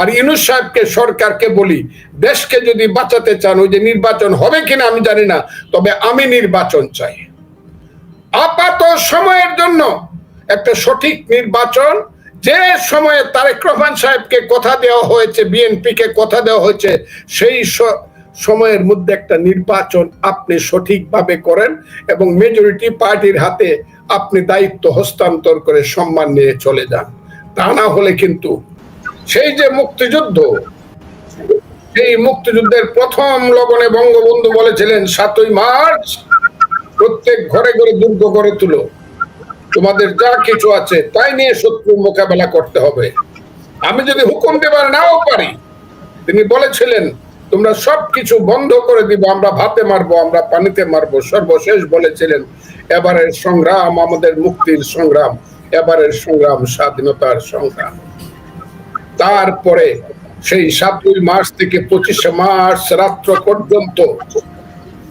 আর ইনুস সাহেবকে সরকারকে বলি, দেশকে যদি বাঁচাতে চান, ওই যে নির্বাচন হবে কিনা আমি জানি না, তবে আমি নির্বাচন চাই। আপাত সময়ের জন্য একটা সঠিক নির্বাচন, যে সময়ে তারেক রহমান সাহেবকে কথা দেওয়া হয়েছে বিএনপি কে কথা দেওয়া হয়েছে, সেই সময়ের মধ্যে একটা নির্বাচন আপনি সঠিকভাবে করেন এবং মেজরিটি পার্টির হাতে আপনি দায়িত্ব হস্তান্তর করে সম্মান নিয়ে চলে যান। তা না হলে কিন্তু সেই যে মুক্তিযুদ্ধ, সেই মুক্তিযুদ্ধের প্রথম লগনে বঙ্গবন্ধু বলেছিলেন, সাতই মার্চ প্রত্যেক ঘরে ঘরে দুর্গ গড়ে তুলো। তোমাদের যা কিছু আছে তাই নিয়ে শত্রু মোকাবেলা করতে হবে। আমি যদি হুকুম দেবার নাও পারি, তিনি বলেছিলেন, তোমরা সব কিছু বন্ধ করে দিব, আমরা ভাতে মারবো, আমরা পানিতে মারবো, সর্বশেষ বলেছিলেন, এবারের সংগ্রাম আমাদের মুক্তির সংগ্রাম, এবারের সংগ্রাম স্বাধীনতার সংগ্রাম। তারপরে সেই সাতই মার্চ থেকে পঁচিশে মার্চ রাত্র পর্যন্ত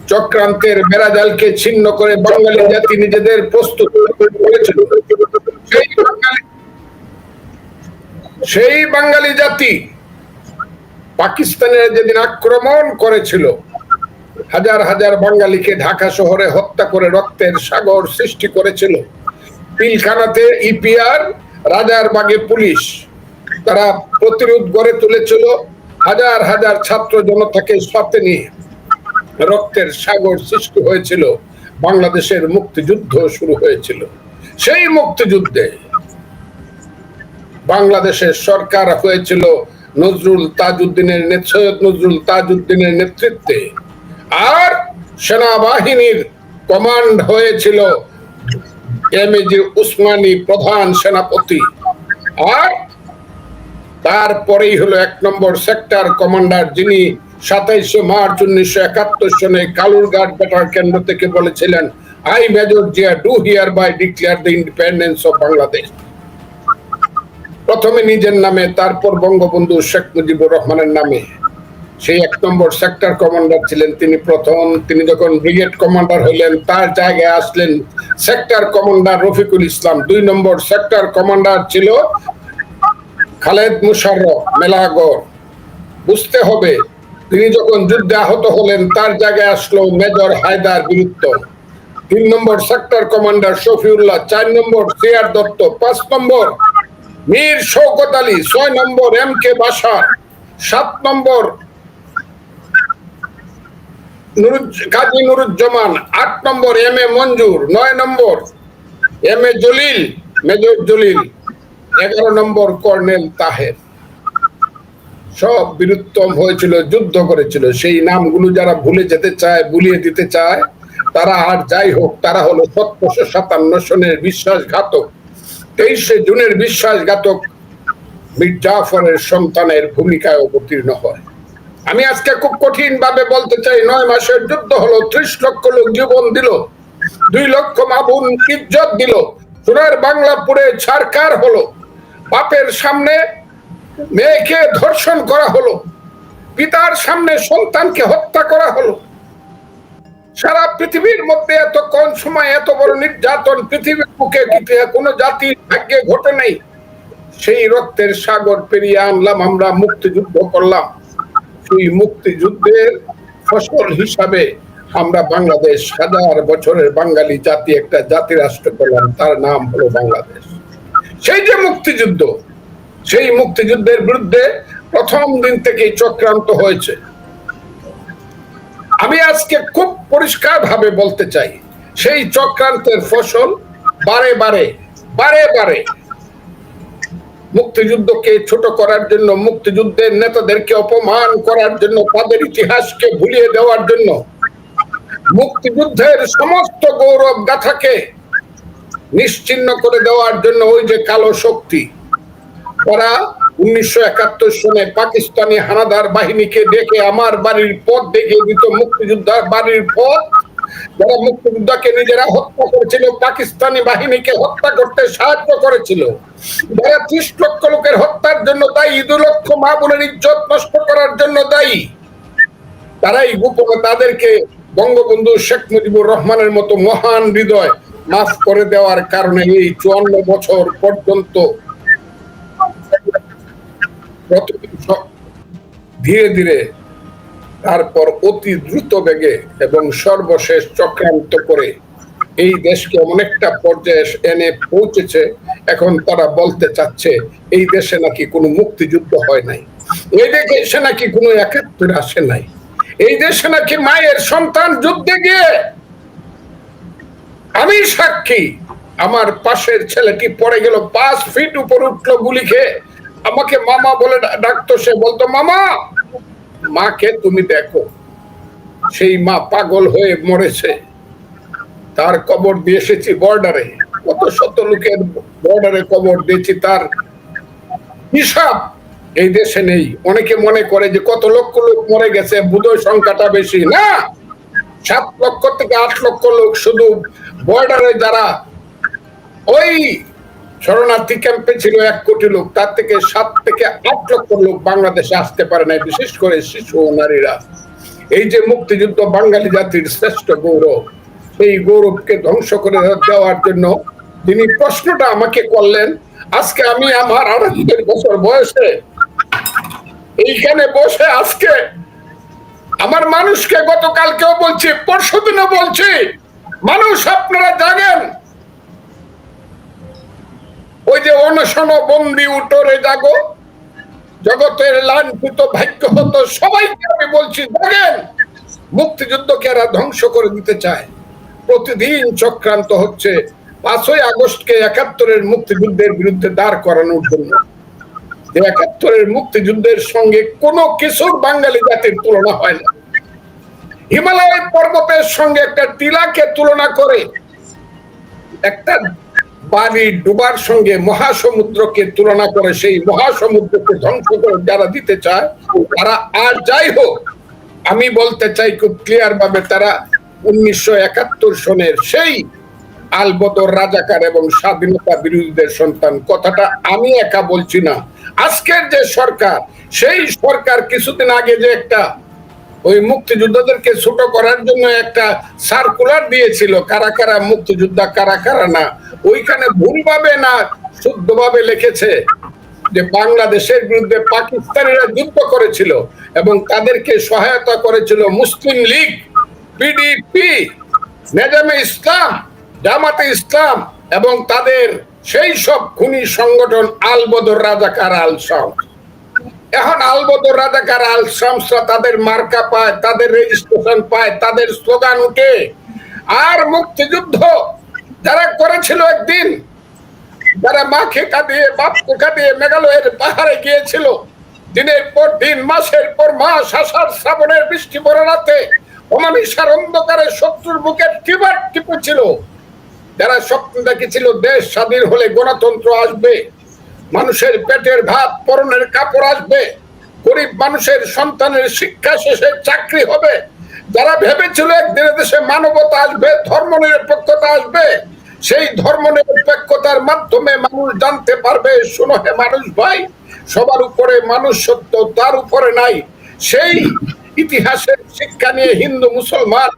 চক্রান্তের বেড়াজালকে ছিন্ন করে বাঙালি জাতি নিজেদের প্রস্তুত করেছিল। সেই বাঙালি সেই বাঙালি জাতি পাকিস্তানের যেদিন আক্রমণ করেছিল, হাজার হাজার বাঙালিকে ঢাকা শহরে হত্যা করে রক্তের সাগর সৃষ্টি করেছিল। পিলখানাতে ইপিআর রাজার বাগে পুলিশ। তারা প্রতিরোধ গড়ে তুলেছিল। হাজার হাজার ছাত্র জনতাকে সাথে নিয়ে রক্তের সাগর সৃষ্টি হয়েছিল। বাংলাদেশের মুক্তিযুদ্ধ শুরু হয়েছিল। সেই মুক্তিযুদ্ধে বাংলাদেশের সরকার হয়েছিল নজরুল তাজউদ্দিনের সৈয়দ নজরুল তাজউদ্দিনের নেতৃত্বে। আর সেনাবাহিনীর কমান্ড হয়েছিল এম এ জি উসমানী প্রধান সেনাপতি। আর তারপরেই হলো এক নম্বর সেক্টর কমান্ডার যিনি সাতাইশে মার্চ উনিশশো একাত্তর সনে কালুরঘাট বেটার কেন্দ্র থেকে বলেছিলেন I major Zia do hereby declare the independence of Bangladesh প্রথমে নিজের নামে, তারপর বঙ্গবন্ধু শেখ মুজিবুর রহমানের নামে। সেই এক নম্বর সেক্টর কমান্ডার ছিলেন তিনি প্রথম। তিনি যখন ব্রিগেড কমান্ডার হইলেন, তার জায়গায় আসলেন সেক্টর কমান্ডার রফিকুল ইসলাম। দুই নম্বর সেক্টর কমান্ডার ছিল খালেদ মুশাররফ, মেলাগড়। বুঝতে হবে, তিনি যখন যুদ্ধে আহত হলেন, তার জায়গায় আসলো মেজর হায়দার বীরত্ব। তিন নম্বর সেক্টর কমান্ডার শফিউল্লাহ, চার নম্বর সিআর দত্ত, পাঁচ নম্বর মীর শৌকত আলী, ছয় নম্বর এম কে বাসার সাত নম্বর কাজী নুরুজ্জামান, আট নম্বর এম এ মঞ্জুর, নয় number M A Jalil, major Jalil. এগারো নম্বর কর্নেল তাহের। সব বীরুত্তম হয়েছিল, যুদ্ধ করেছিল। সেই নামগুলো যারা ভুলে যেতে চায় ভুলিয়ে দিতে চায়, তারা আর যাই হোক, তারা হলো সতেরোশো সাতান্ন সনের বিশ্বাসঘাতক। তেইশে জুনের বিশ্বাসঘাতক মীর জাফরের সন্তানের ভূমিকায় অবতীর্ণ হয়। আমি আজকে খুব কঠিন ভাবে বলতে চাই, নয় মাসের যুদ্ধ হলো, ত্রিশ লক্ষ লোক জীবন দিল, দুই লক্ষ মাবুন ইজ্জত দিল। সোনার বাংলাপুরে ছারকার হলো বাপের সামনে মেয়েকে ধর্ষণ করা হলো। পিতার সামনে সন্তানকে হত্যা করা হলো। সারা পৃথিবীর মধ্যে এত কম সময় এত বড় নির্যাতন পৃথিবীর বুকে কোনো জাতির ভাগ্যে ঘটে নাই। সেই রক্তের সাগর পেরিয়ে আনলাম, আমরা মুক্তিযুদ্ধ করলাম। সেই মুক্তিযুদ্ধের ফসল হিসাবে আমরা বাংলাদেশ, হাজার বছরের বাঙালি জাতি, একটা জাতি রাষ্ট্র করলাম। তার নাম হলো বাংলাদেশ। সেই যে মুক্তিযুদ্ধ, সেই মুক্তিযুদ্ধের বিরুদ্ধে প্রথম দিন থেকেই চক্রান্ত হয়েছে। আমি আজকে খুব পরিষ্কার ভাবে বলতে চাই, সেই চক্রান্তের ফসল বারে বারে বারে বারে মুক্তিযুদ্ধকে ছোট করার জন্য, মুক্তিযুদ্ধের নেতাদেরকে অপমান করার জন্য, তাদের ইতিহাসকে ভুলিয়ে দেওয়ার জন্য, মুক্তিযুদ্ধের সমস্ত গৌরব গাথাকে নিশ্চিন্ন করে দেওয়ার জন্য ওই যে কালো শক্তি, ওরা উনিশশো একাত্তর সনে পাকিস্তানি হানাদার বাহিনীকে ডেকে আমার বাড়ির পথ দেখিয়ে দিত, মুক্তিযোদ্ধার বাড়ির পথ। যারা মুক্তিযোদ্ধাকে নিজেরা হত্যা করেছিল, পাকিস্তানি বাহিনীকে হত্যা করতে সাহায্য করেছিল। যারা ত্রিশ লক্ষ লোকের হত্যার জন্য দায়ী, দু লক্ষ মা বোনের ইজ্জত নষ্ট করার জন্য দায়ী, তারাই গোপনে তাদেরকে বঙ্গবন্ধু শেখ মুজিবুর রহমানের মতো মহান হৃদয় মাফ করে দেওয়ার কারণে এই চুয়ান্ন বছর পর্যন্ত ধীরে ধীরে, তারপর অতি দ্রুত বেগে এবং সর্বশেষ চক্রান্ত করে এই দেশকে অনেকটা পর্যায়ে এনে পৌঁছেছে। এখন তারা বলতে চাচ্ছে, এই দেশে নাকি কোনো মুক্তিযুদ্ধ হয় নাই। এই দেশে নাকি কোনো একাত্তর আসে নাই। এই দেশে নাকি মায়ের সন্তান যুদ্ধে গিয়ে আমি সাক্ষী। আমার পাশের ছেলেটি পড়ে গেল, পাঁচ ফিট উপর উঠল গুলি খেয়ে। আমাকে মামা বলে ডাকতো, সে বলতো, মামা, মাকে তুমি দেখো। সেই মা পাগল হয়ে মরেছে। তার কবর দিয়ে এসেছি বর্ডারে কত শত লোকের বর্ডারে কবর দিয়েছি, তার হিসাব এই দেশে নেই। অনেকে মনে করে যে কত লক্ষ লোক মরে গেছে বুধই সংখ্যাটা বেশি। না, সাত লক্ষ থেকে আট লক্ষ লোক শুধু বর্ডারে যারা ওই শরণার্থী ক্যাম্পে ছিল এক কোটি লোক, তার থেকে সাত থেকে আট লক্ষ লোক বাংলাদেশে আসতে পারে না বিশেষ করে শিশু ও নারীরা। এই যে মুক্তিযুদ্ধ বাঙালি জাতির শ্রেষ্ঠ গৌরব এই গৌরবকে ধ্বংস করে দেওয়ার জন্য তিনি প্রশ্নটা আমাকে করলেন, আজকে আমি আমার আড়াত্তর বছর বয়সে এইখানে বসে আজকে আমার মানুষকে গতকালকেও বলছি পরশু দিনও বলছি মানুষ আপনারা জানেন? ওই যে অনশন বন্দি উঠরে জাগো, জগতের লাঞ্ছিত ভাগ্য হতো সবাইকে আমি বলছি দেখেন মুক্তিযুদ্ধকে এরা ধ্বংস করে দিতে চায়। প্রতিদিন চক্রান্ত হচ্ছে। পাঁচই আগস্টকে একাত্তরের মুক্তিযুদ্ধের বিরুদ্ধে দাঁড় করানোর জন্য। একাত্তরের মুক্তিযুদ্ধের সঙ্গে কোনো কিছুর বাঙালি জাতির তুলনা হয় না। হিমালয় পর্বতের সঙ্গে একটা টিলাকে তুলনা করে একটা বাড়ি ডুবার সঙ্গে মহাসমুদ্রকে তুলনা করে সেই মহাসমুদ্রকে ধ্বংস করে যারা দিতে চায়, তারা আর যাই হোক, আমি বলতে চাই খুব ক্লিয়ার ভাবে তারা উনিশশো একাত্তর সনের সেই আলবদর রাজাকার এবং স্বাধীনতা বিরোধীদের সন্তান। কথাটা আমি একা বলছি না। আজকের যে সরকার, সেই সরকার কিছুদিন আগে যে একটা ওই মুক্তিযোদ্ধাদেরকে ছোট করার জন্য একটা সার্কুলার দিয়েছিল, কারা কারা মুক্তিযোদ্ধা, কারা কারা না। ওইখানে ভুলভাবে না, শুদ্ধভাবে লিখেছে যে বাংলাদেশের বিরুদ্ধে পাকিস্তানিরা যুদ্ধ করেছিল এবং তাদেরকে সহায়তা করেছিল মুসলিম লীগ পিডিপি নেজামে ইসলাম, জামাতে ইসলাম এবং তাদের সেই সব খুনি সংগঠন আলবদর রাজাকার, আল শামস। এখন আলবদর রাজাকার, আল শামসরা তাদের মার্কা পায়, তাদের রেজিস্ট্রেশন পায়, তাদের স্লোগান উঠে। আর মুক্তিযুদ্ধ যারা করেছিল একদিন, যারা মাকে কাঁদিয়ে, বাপকে কাঁদিয়ে মেঘালয়ের পাহাড়ে গিয়েছিল, দিনের পর দিন, মাসের পর মাস, আষাঢ় শ্রাবণের বৃষ্টি পড়ে রাতে অমানিসার অন্ধকারে শত্রুর বুকে টিবার টিপেছিল যারা স্বপ্ন দেখেছিল, দেশ স্বাধীন হলে গণতন্ত্র আসবে। মানুষের পেটের ভাত পরনের কাপড় আসবে। গরিব মানুষের সন্তানের শিক্ষা শেষে চাকরি হবে। যারা ভেবেছিল একদিনে দেশে মানবতা আসবে, ধর্ম নিরপেক্ষতা আসবে, সেই ধর্ম নিরপেক্ষতার মাধ্যমে মানুষ জানতে পারবে, শোনো হে মানুষ ভাই, সবার উপরে মানুষ সত্য তার উপরে নাই। সেই ইতিহাসের শিক্ষা নিয়ে হিন্দু, মুসলমান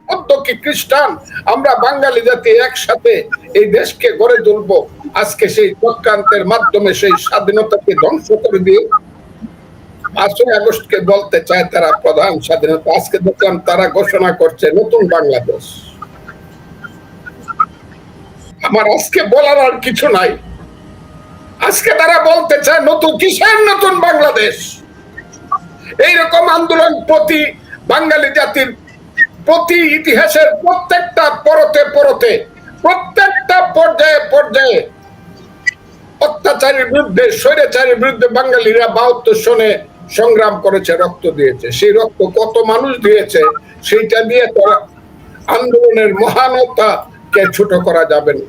কি খ্রিস্টান, আমরা বাঙালি জাতি একসাথে এই দেশকে গড়ে তুলবো। আজকে সেই চক্রান্তের মাধ্যমে সেই স্বাধীনতাকে ধ্বংস করে দিয়ে পাঁচই আগস্টকে বলতে চায় তারা প্রধান স্বাধীনতা। আজকে দেখলাম তারা ঘোষণা করছে নতুন বাংলাদেশ। আমার আজকে বলার আর কিছু নাই। আজকে তারা বলতে চায় নতুন কিসের নতুন বাংলাদেশ? এইরকম আন্দোলন প্রতি বাঙালি জাতির প্রতি ইতিহাসের প্রত্যেকটা পরতে পরতে, প্রত্যেকটা পর্যায়ে পর্যায়ে অত্যাচারের বিরুদ্ধে, স্বৈরাচারের বিরুদ্ধে বাঙালিরা বাহাত্তর সনে সংগ্রাম করেছে, রক্ত দিয়েছে। সেই রক্ত কত মানুষ দিয়েছে, সেইটা দিয়ে তো আন্দোলনের মহানতাকে ছোট করা যাবে না।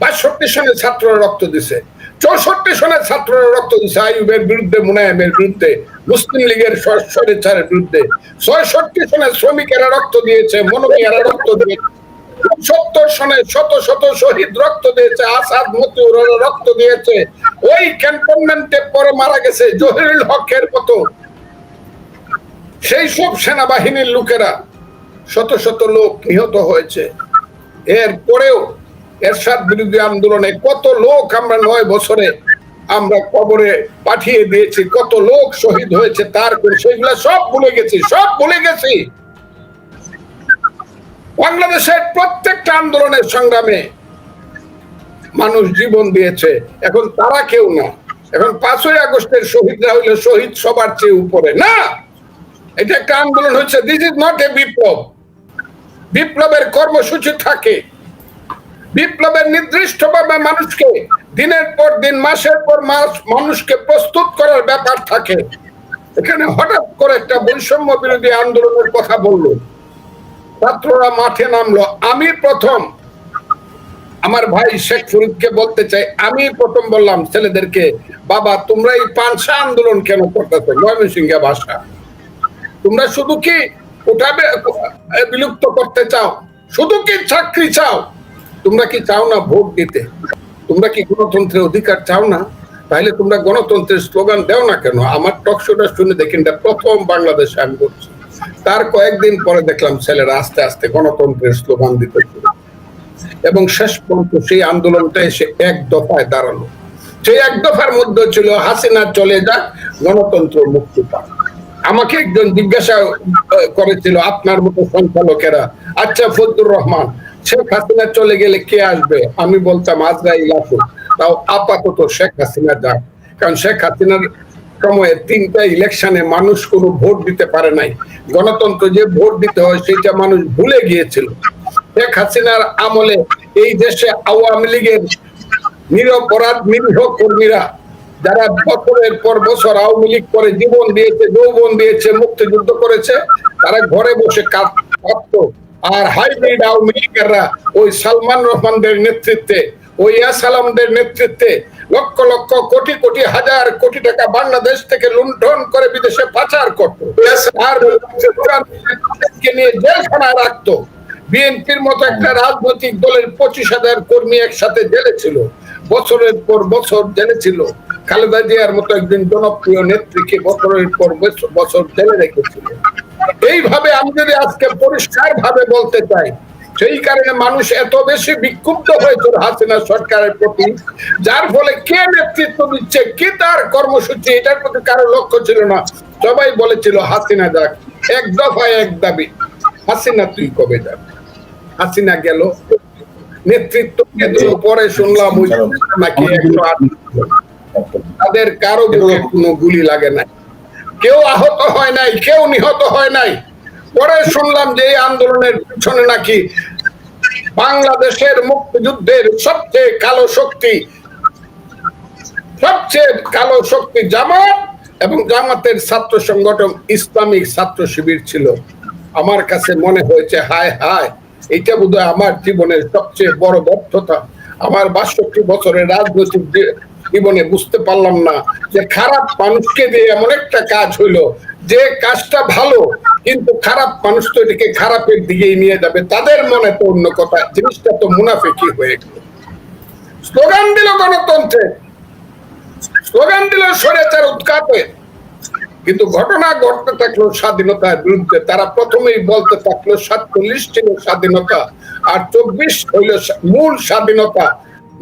বাষট্টি সনে ছাত্ররা রক্ত দিছে। চৌষট্টি সনের ছাত্ররা রক্ত দিছে আইয়ুবের বিরুদ্ধে, মুনায়েমের বিরুদ্ধে, মুসলিম লীগের স্বৈরাচারের বিরুদ্ধে। ছয়ষট্টি সনে শ্রমিকেরা রক্ত দিয়েছে মনোমিয়ারা রক্ত দিয়েছে। সত্তর সনে শত শত শহীদ রক্ত দিয়েছে, আসাদ মতিউর রক্ত দিয়েছে। ওই ক্যান্টনমেন্টে পরে মারা গেছে জহিরুল হকের মতো। সেই সব সেনাবাহিনীর লোকেরা শত শত লোক নিহত হয়েছে। এর পরেও এরশাদ বিরোধী আন্দোলনে কত লোক আমরা নয় বছরে আমরা কবরে পাঠিয়ে দিয়েছি, কত লোক শহীদ হয়েছে, তার কোন সেগুলা সব ভুলে গেছি, সব ভুলে গেছি। বাংলাদেশের প্রত্যেকটা আন্দোলনের সংগ্রামে মানুষ জীবন দিয়েছে। এখন তারা কেউ না। এখন পাঁচই আগস্টের শহীদরা হইলে শহীদ সবার চেয়ে উপরে। না! এটা একটা আন্দোলন হচ্ছে দিস ইজ নট এ বিপ্লব। বিপ্লবের কর্মসূচি থাকে। বিপ্লবের নির্দিষ্টভাবে মানুষকে দিনের পর দিন, মাসের পর মাস মানুষকে প্রস্তুত করার ব্যাপার থাকে। এখানে হঠাৎ করে একটা বৈষম্য বিরোধী আন্দোলনের কথা বলল। ছাত্ররা মাঠে নামলো। আমি প্রথম। আমার ভাই শেখ ফরিদকে বলতে চাই, আমি প্রথম বললাম ছেলেদেরকে, বাবা, তোমরা এই পানসা আন্দোলন কেন করতেছো? ময়মনসিংহ ভাষা। তোমরা শুধু কি উঠাবে বিলুপ্ত করতে চাও? শুধু কি চাকরি চাও? তোমরা কি চাও না ভোট দিতে? তোমরা কি গণতন্ত্রের অধিকার চাও না? তাহলে তোমরা গণতন্ত্রের স্লোগান দেও না কেন? আমার টকশোটা শুনে দেখেন প্রথম বাংলাদেশে আমি করছি। তার কয়েকদিন পরে দেখলাম ছেলেরা আস্তে আস্তে গণতন্ত্রের স্লোগান দিতে শুরু এবং শেষ পর্যন্ত সেই আন্দোলনটা এসে এক দফায় দাঁড়াল। সেই এক দফার মধ্যে ছিল, হাসিনা চলে যাক, গণতন্ত্র মুক্তি পাক। আমাকে একজন জিজ্ঞাসা করেছিল, আপনার মতো সঞ্চালকেরা আচ্ছা ফজলুর রহমান, শেখ হাসিনা চলে গেলে কে আসবে? আমি বলতাম, আজরাইল আসুক। তাও আপাতত শেখ হাসিনা যাক। কারণ শেখ হাসিনার সময়ে তিনটা ইলেকশনে মানুষ কোনো ভোট দিতে পারে নাই। গণতন্ত্র যে ভোট দিতে হয়, সেটা মানুষ ভুলে গিয়েছিল। শেখ হাসিনার আমলে এই দেশে আওয়ামী লীগের নিরপরাধ নিরীহ কর্মীরা, যারা বছরের পর বছর আওয়ামী লীগ করে জীবন দিয়েছে, যৌবন দিয়েছে, মুক্তিযুদ্ধ করেছে, তারা ঘরে বসে কাঁদত আর হাইব্রিড আওয়ামী লীগেররা ওই সালমান রহমানদের নেতৃত্বে, ওই ইয়াসালামদের নেতৃত্বে লক্ষ লক্ষ কোটি কোটি হাজার কোটি টাকা বাংলাদেশ থেকে লুণ্ঠন করে বিদেশে পাচার করতো। আর নিয়ে জেলখানায় রাখতো। বিএনপির মতো একটা রাজনৈতিক দলের পঁচিশ হাজার কর্মী একসাথে জেলে ছিল। বছরের পর বছর জেলে ছিল। খালেদা জিয়ার মতো একজন জনপ্রিয় নেত্রীকে বছরের পর বছর- বছর জেলে রেখেছিল। এইভাবে আমি যদি আজকে পরিষ্কার ভাবে বলতে চাই সেই কারণে মানুষ এত বেশি বিক্ষুব্ধ হয়েছিল হাসিনা সরকারের প্রতি যার ফলে কে নেতৃত্ব দিচ্ছে কি তার কর্মসূচি এটার প্রতি কারও লক্ষ্য ছিল না। সবাই বলেছিল হাসিনা যাক এক দফায় এক দাবি হাসিনা তুই কবে যাবি? হাসিনা গেল নেতৃত্ব পরে শুনলাম নাকি একশো আট তাদের কারও কোনো গুলি লাগে নাই। কেউ আহত হয় নাই কেউ নিহত হয় নাই। পরে শুনলাম যে এই আন্দোলনের পিছনে নাকি বাংলাদেশের মুক্তিযুদ্ধের সবচেয়ে কালো শক্তি, সবচেয়ে কালো শক্তি জামাত এবং জামাতের ছাত্র সংগঠন ইসলামিক ছাত্র শিবির ছিল। আমার কাছে মনে হয়েছে, হায় হায় এটা বোধহয় আমার জীবনের সবচেয়ে বড় ব্যর্থতা। আমার বাষট্টি বছরের রাজনৈতিক জীবনে বুঝতে পারলাম না যে খারাপ মানুষকে দিয়ে এমন একটা কাজ হইল। যে কাজটা ভালো, কিন্তু খারাপ মানুষ তো এটাকে খারাপের দিকেই নিয়ে যাবে। তাদের মনে তো অন্য কথা, জিনিসটা তো মুনাফেকি হয়ে গেল। স্লোগান দিল গণতন্ত্রের। স্লোগান দিল স্বৈরাচার উৎখাতে কিন্তু ঘটনা ঘটতে থাকল স্বাধীনতার বিরুদ্ধে। তারা প্রথমেই বলতে থাকল সাতচল্লিশ ছিল স্বাধীনতা, আর চব্বিশ হইল মূল স্বাধীনতা।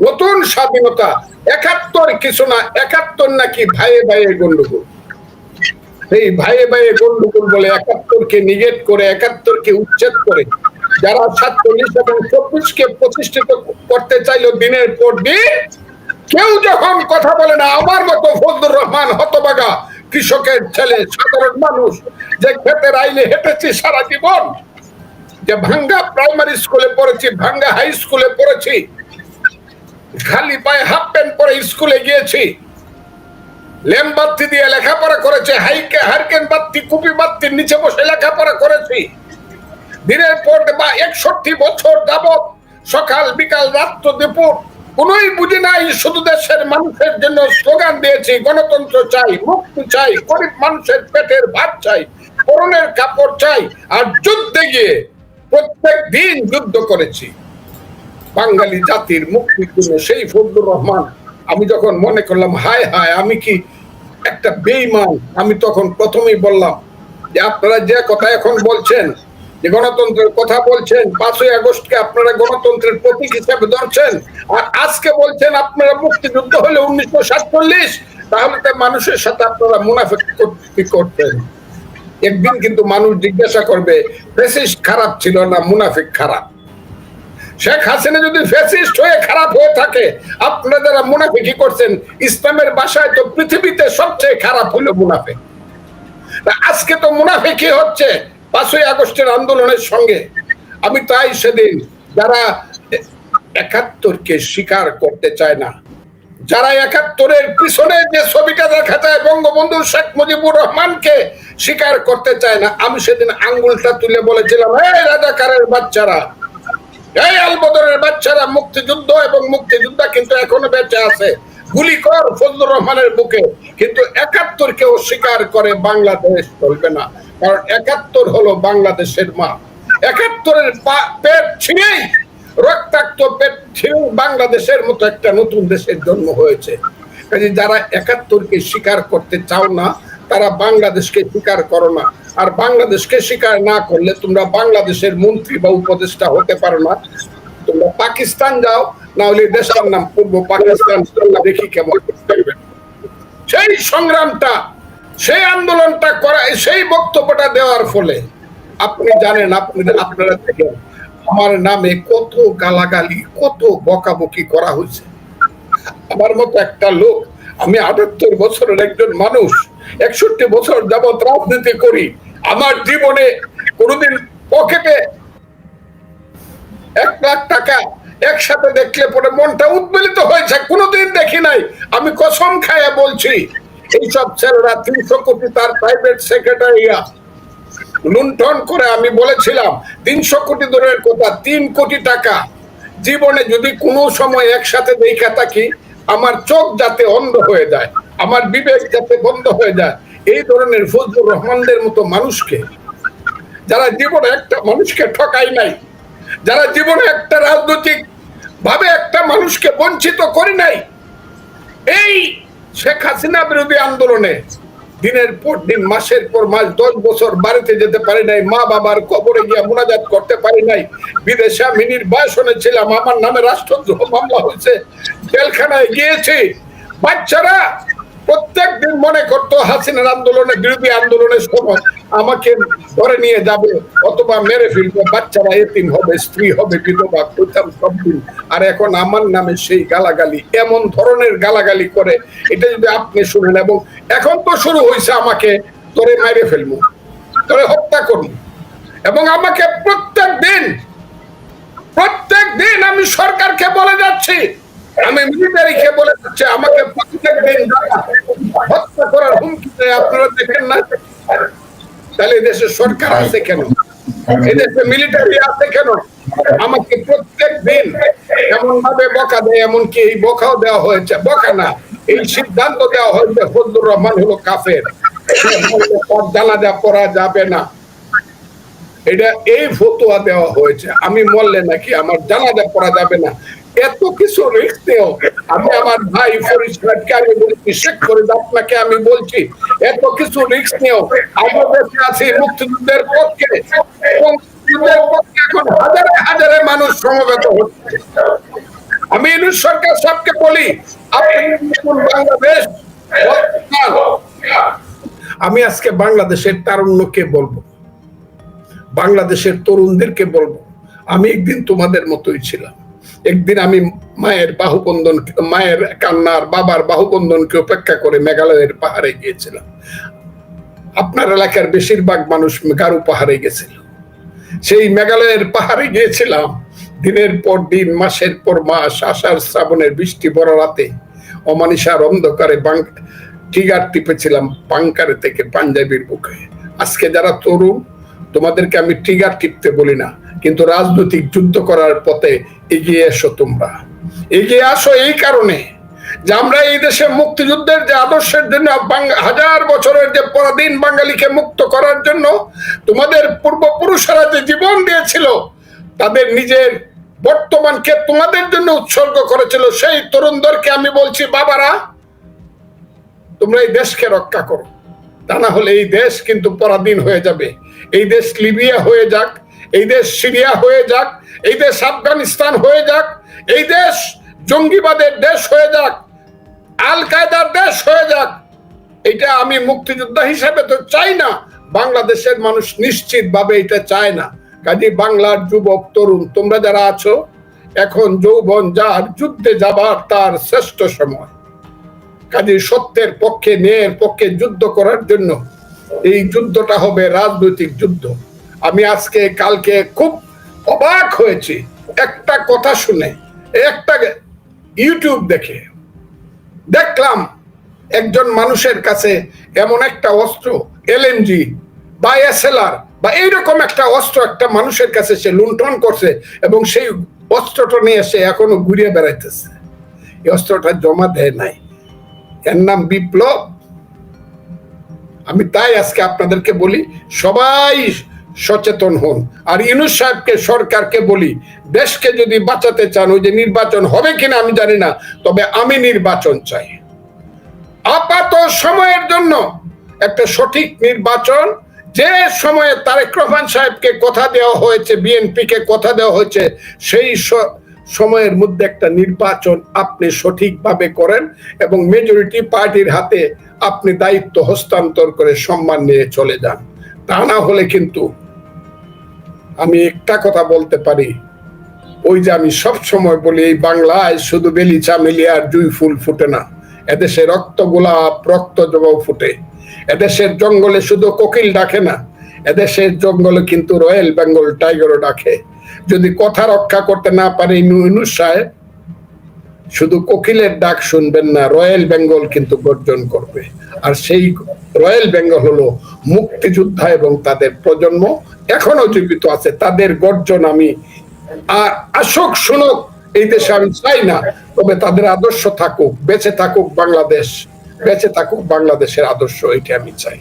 নতুন স্বাধীনতা, একাত্তর কিছু না, একাত্তর নাকি ভাইয়ে ভাইয়ে গন্ডগোল এই ভাইয়ে ভাইয়ে গন্ডগোল বলে, একাত্তরকে নিগেট করে, একাত্তরকে উচ্ছেদ করে, যারা সাতচল্লিশ এবং চব্বিশকে প্রতিষ্ঠিত করতে চাইলো দিনের পর দিন, কেউ যখন কথা বলে না, আমার মতো ফজলুর রহমান হতবাগা কৃষকের ছেলে, সাধারণ মানুষ, যে খেতের আইলে হেঁটেছি সারা জীবন, যে ভাঙ্গা প্রাইমারি স্কুলে পড়েছি, ভাঙ্গা হাই স্কুলে পড়েছি, খালি পায়ে হাফ প্যান্ট পরে স্কুলে গিয়েছি ল্যাম্প বাত্তি দিয়ে লেখাপড়া করেছে, হাইকে হারকেন বাত্তি, কুপি বাত্তির নিচে বসে লেখাপড়া করেছি। দিনের পর বা একষট্টি বছর যাবত সকাল, বিকাল রাত্র দুপুর, কোনোই বুঝি নাই, শুধু দেশের মানুষের জন্য স্লোগান দিয়েছি, গণতন্ত্র চাই, মুক্তি চাই, গরিব মানুষের পেটের ভাত চাই, পরনের কাপড় চাই, আর যুদ্ধে গিয়ে প্রত্যেক দিন যুদ্ধ করেছি। বাঙালি জাতির মুক্তির জন্য সেই ফজলুর রহমান আমি যখন মনে করলাম, হায় হায়, আমি কি একটা বেইমান আমি তখন প্রথমেই বললাম যে, আপনারা যে কথা এখন বলছেন, যে গণতন্ত্রের কথা বলছেন, পাঁচই আগস্টকে আপনারা গণতন্ত্রের প্রতীক হিসাবে ধরছেন, আর আজকে বলছেন আপনারা মুক্তিযুদ্ধ হলে উনিশশো সাতচল্লিশ, তাহলে তো মানুষের সাথে আপনারা মুনাফিক করতেন? একদিন কিন্তু মানুষ জিজ্ঞাসা করবে ফেসিস্ট খারাপ ছিল না, মুনাফিক খারাপ? শেখ হাসিনা যদি ফেসিস্ট হয়ে খারাপ হয়ে থাকে, আপনারা যারা মুনাফিকি করছেন? ইসলামের বাসায় তো পৃথিবীতে সবচেয়ে খারাপ হলো মুনাফিক। তা আজকে তো মুনাফিকি হচ্ছে পাঁচই আগস্টের আন্দোলনের সঙ্গে। আমি তাই সেদিন যারা একাত্তরকে স্বীকার করতে চায় না, যারা একাত্তরের পিছনে যে ছবিটা দেখা যায় বঙ্গবন্ধু শেখ মুজিবুর রহমানকে স্বীকার করতে চায় না, আমি সেদিন আঙ্গুলটা তুলে বলেছিলাম, এই রাজাকারের বাচ্চারা এই আলবদরের বাচ্চারা মুক্তিযুদ্ধ এবং মুক্তিযোদ্ধা কিন্তু এখনও বেঁচে আছে। গুলি কর ফজলুর রহমানের বুকে। কিন্তু একাত্তর কেউ স্বীকার করে বাংলাদেশ চলবে না। কারণ একাত্তর হলো বাংলাদেশের মা। একাত্তরের পেট ছিঁড়েই রক্তাক্ত পেট বাংলাদেশের মতো একটা নতুন দেশের জন্ম হয়েছে। কাজে যারা একাত্তরকে স্বীকার করতে চাও না, তারা বাংলাদেশকে স্বীকার করো না। আর বাংলাদেশকে স্বীকার না করলে তোমরা বাংলাদেশের মন্ত্রী বা উপদেষ্টা হতে পারো না। তোমরা পাকিস্তান যাও, না হলে দেশের নাম পূর্ব পাকিস্তান দেখি কেমন সেই সংগ্রামটা, সেই আন্দোলনটা করা, সেই বক্তব্যটা দেওয়ার ফলে আপনি জানেন, আপনি আপনারা দেখেন, আমার নামে কত গালাগালি, কত বকাবকি করা হয়েছে। আমার মতো একটা লোক আমি আটাত্তর বছরের একজন মানুষ, একষট্টি বছর যাবৎ রাজনীতি করি। আমার জীবনে কোনোদিন পকেটে এক লাখ টাকা একসাথে দেখলে পরে মনটা উদ্বেলিত হয়েছে, কোনোদিন দেখি নাই। আমি কসম খায়া বলছি, এইসব ছেলেরা তিনশো কোটি তার প্রাইভেট সেক্রেটারিয়া লুণ্ঠন করে আমি বলেছিলাম, তিনশো কোটি দূরের কথা, তিন কোটি টাকা। জীবনে যদি কোনো সময় একসাথে দেখা থাকি আমার চোখ যাতে অন্ধ হয়ে যায়, আমার বিবেক যাতে বন্ধ হয়ে যায়, এই ধরনের ফজলুর রহমানদের মতো মানুষকে, যারা জীবনে একটা মানুষকে ঠকাই নাই, যারা জীবনে একটা রাজনৈতিক ভাবে একটা মানুষকে বঞ্চিত করি নাই, এই শেখ হাসিনা বিরোধী আন্দোলনে দিনের পর দিন, মাসের পর মাস, দশ বছর বাড়িতে যেতে পারি নাই, মা বাবার কবরে গিয়ে মোনাজাত করতে পারি নাই, বিদেশে আমি নির্বাসনে ছিলাম, আমার নামে রাষ্ট্রদ্রোহ মামলা হয়েছে জেলখানায় গিয়েছি। বাচ্চারা প্রত্যেক দিন মনে করতো হাসিনার আন্দোলনে, বিরোধী আন্দোলনের সময় আমাকে ধরে নিয়ে যাবে, অথবা মেরে ফেলবে। বাচ্চারা এতিম হবে, স্ত্রী হবে, বিধবা করতাম সব দিন। আর এখন আমার নামে সেই গালাগালি, এমন ধরনের গালাগালি করে, এটা যদি আপনি শুনেন, এবং এখন তো শুরু হয়েছে আমাকে তোরে মেরে ফেলব, তোরে হত্যা করব। এবং আমাকে প্রত্যেক দিন প্রত্যেক দিন আমি সরকারকে বলে যাচ্ছি আমি মিলিটারিকে বলে যাচ্ছি আমাকে প্রত্যেক দিন হত্যা করার হুমকি দেয়, আপনারা দেখেন না? তাহলে দেশে সরকার আছে কেন? এদেশে মিলিটারি আছে কেন? আমাকে প্রত্যেক দিন এমন ভাবে বকা দেয়, এমনকি এই বকাও দেওয়া হয়েছে। বকা না, এই সিদ্ধান্ত দেওয়া হয়েছে, ফজলুর রহমান হলো কাফের। জানাজা পড়া যাবে না। এটা এই ফতোয়া দেওয়া হয়েছে। আমি মরলে নাকি আমার জানাজা পড়া যাবে না। এত কিছু নেও আমি আমার ভাই ফরিদকে আমি বলছি শেখ ফরিদ আপনাকে আমি বলছি, এত কিছু দেশে আছি মুক্তিযুদ্ধের পক্ষে। এখন হাজারে হাজারে মানুষ সমবেত হচ্ছে। আমি সরকার সবকে বলি বাংলাদেশ, আমি আজকে বাংলাদেশের তারুণ্যকে বলব, বাংলাদেশের তরুণদেরকে বলব, আমি একদিন তোমাদের মতোই ছিলাম। একদিন আমি মায়ের বাহুবন্ধন, মায়ের কান্নার বাবার বাহুবন্ধনকে উপেক্ষা করে মেঘালয়ের পাহাড়ে গিয়েছিলাম। আপনার এলাকার বেশিরভাগ মানুষ গারু পাহাড়ে গেছিল। সেই মেঘালয়ের পাহাড়ে গিয়েছিলাম। দিনের পর দিন, মাসের পর মাস, আষাঢ় শ্রাবণের বৃষ্টি বড় রাতে অমানিসার অন্ধকারে টিগার টিপেছিলাম পাঙ্কারে থেকে পাঞ্জাবির বুকে। আজকে যারা তরুণ, তোমাদেরকে আমি টিগার টিপতে বলি না। কিন্তু রাজনৈতিক যুদ্ধ করার পথে এগিয়ে এসো তোমরা। এগিয়ে আসো এই কারণে যে আমরা এই দেশে মুক্তিযুদ্ধের যে আদর্শের জন্য হাজার বছরের যে পরাধীন বাঙালিকে মুক্ত করার জন্য তোমাদের পূর্বপুরুষেরা যে জীবন দিয়েছিল, তাদের নিজের বর্তমানকে তোমাদের জন্য উৎসর্গ করেছিল। সেই তরুণদেরকে আমি বলছি, বাবারা, তোমরা এই দেশকে রক্ষা করো। তা না হলে এই দেশ কিন্তু পরাধীন হয়ে যাবে। এই দেশ লিবিয়া হয়ে যাক এই দেশ সিরিয়া হয়ে যাক, এই দেশ আফগানিস্তান হয়ে যাক, এই দেশ জঙ্গিবাদের দেশ হয়ে যাক, আল কায়দার দেশ হয়ে যাক। এটা আমি মুক্তিযোদ্ধা হিসেবে তো চাই না, বাংলাদেশের মানুষ নিশ্চিত ভাবে এটা চায় না। কাজে বাংলার যুবক, তরুণ, তোমরা যারা আছো, এখন যৌবন, যার যুদ্ধে যাবার তার শ্রেষ্ঠ সময়। কাজে সত্যের পক্ষে, ন্যায়ের পক্ষে যুদ্ধ করার জন্য এই যুদ্ধটা হবে রাজনৈতিক যুদ্ধ। আমি আজকে, কালকে খুব অবাক হয়েছি। একটা কথা শুনে, একটা ইউটিউব দেখে। দেখলাম একজন মানুষের কাছে এমন একটা অস্ত্র এলএমজি বা এসএলআর বা এইরকম একটা অস্ত্র একটা মানুষের কাছে সে লুণ্ঠন করছে এবং সেই অস্ত্রটা নিয়ে সে এখনও ঘুরিয়ে বেড়াইতেছে। এই অস্ত্রটা জমা দেয় নাই। এর নাম বিপ্লব। আমি তাই আজকে আপনাদেরকে বলি, সবাই সচেতন হন। আর ইনুস সাহেবকে সরকারকে বলি, দেশকে যদি বাঁচাতে চান, ওই যে নির্বাচন হবে কিনা আমি জানি না, তবে আমি নির্বাচন চাই। আপাত সময়ের জন্য একটা সঠিক নির্বাচন, যে সময়ে তারেক রহমান সাহেবকে কথা দেওয়া হয়েছে বিএনপি কে কথা দেওয়া হয়েছে, সেই সময়ের মধ্যে একটা নির্বাচন আপনি সঠিকভাবে করেন এবং মেজরিটি পার্টির হাতে আপনি দায়িত্ব হস্তান্তর করে সম্মান নিয়ে চলে যান। তা না হলে কিন্তু আমি একটা কথা বলতে পারি। ওই যে আমি সব সময় বলি, এই বাংলায় শুধু বেলি চামেলি আর জুই ফুল ফুটে না। এদেশে রক্ত গোলাপ, রক্ত জবাও ফুটে। এদেশের জঙ্গলে শুধু কোকিল ডাকে না, এদেশের জঙ্গলে কিন্তু রয়্যাল বেঙ্গল টাইগারও ডাকে। যদি কথা রক্ষা করতে না পারে ইনু সাহেব শুধু কোকিলের ডাক শুনবেন না, রয়্যাল বেঙ্গল কিন্তু গর্জন করবে। আর সেই রয়্যাল বেঙ্গল হলো মুক্তিযোদ্ধা এবং তাদের প্রজন্ম এখনও জীবিত আছে, তাদের গর্জন আমি আর আসুক শুনুক, এই দেশে আমি চাই না, তবে তাদের আদর্শ থাকুক, বেঁচে থাকুক বাংলাদেশ, বেঁচে থাকুক বাংলাদেশের আদর্শ, এটা আমি চাই।